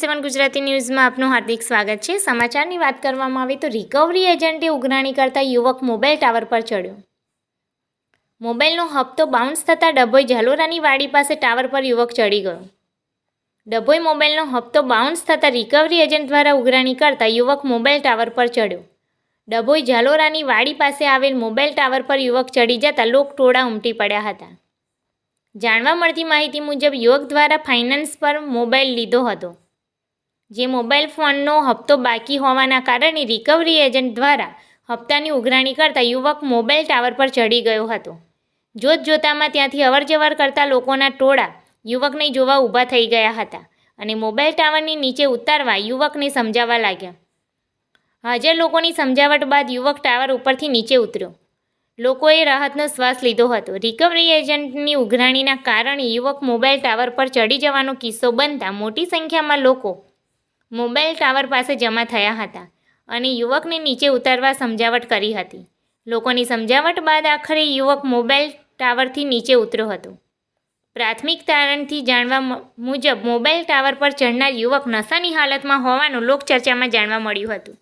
સેવન ગુજરાતી ન્યૂઝમાં આપનું હાર્દિક સ્વાગત છે. સમાચારની વાત કરવામાં આવે તો રિકવરી એજન્ટે ઉઘરાણી કરતા યુવક મોબાઈલ ટાવર પર ચડ્યો. મોબાઈલનો હપ્તો બાઉન્સ થતાં ડભોઈ ઝાલોરાની વાડી પાસે ટાવર પર યુવક ચડી ગયો. ડભોઈ મોબાઈલનો હપ્તો બાઉન્સ થતાં રિકવરી એજન્ટ દ્વારા ઉઘરાણી કરતા યુવક મોબાઈલ ટાવર પર ચડ્યો. ડભોઈ ઝાલોરાની વાડી પાસે આવેલ મોબાઈલ ટાવર પર યુવક ચડી જતાં લોક ટોળા ઉમટી પડ્યા હતા. જાણવા મળતી માહિતી મુજબ યુવક દ્વારા ફાઇનાન્સ પર મોબાઈલ લીધો હતો. જે મોબાઈલ ફોનનો હપ્તો બાકી હોવાના કારણે રિકવરી એજન્ટ દ્વારા હપ્તાની ઉઘરાણી કરતા યુવક મોબાઈલ ટાવર પર ચડી ગયો હતો. જોત જોતામાં ત્યાંથી અવરજવર કરતા લોકોના ટોળા યુવકને જોવા ઊભા થઈ ગયા હતા અને મોબાઈલ ટાવરની નીચે ઉતારવા યુવકને સમજાવવા લાગ્યા. હાજર લોકોની સમજાવટ બાદ યુવક ટાવર ઉપરથી નીચે ઉતર્યો. લોકોએ રાહતનો શ્વાસ લીધો હતો. રિકવરી એજન્ટની ઉઘરાણીના કારણે યુવક મોબાઈલ ટાવર પર ચડી જવાનો કિસ્સો બનતા મોટી સંખ્યામાં લોકો મોબાઈલ ટાવર પાસે જમા થયા હતા અને યુવકને નીચે ઉતારવા સમજાવટ કરી હતી. લોકોની સમજાવટ બાદ આખરે યુવક મોબાઈલ ટાવરથી નીચે ઉતર્યો હતો. પ્રાથમિક તારણથી જાણવા મુજબ મોબાઈલ ટાવર પર ચડનાર યુવક નશાની હાલતમાં હોવાનું લોકચર્ચામાં જાણવા મળ્યું હતું.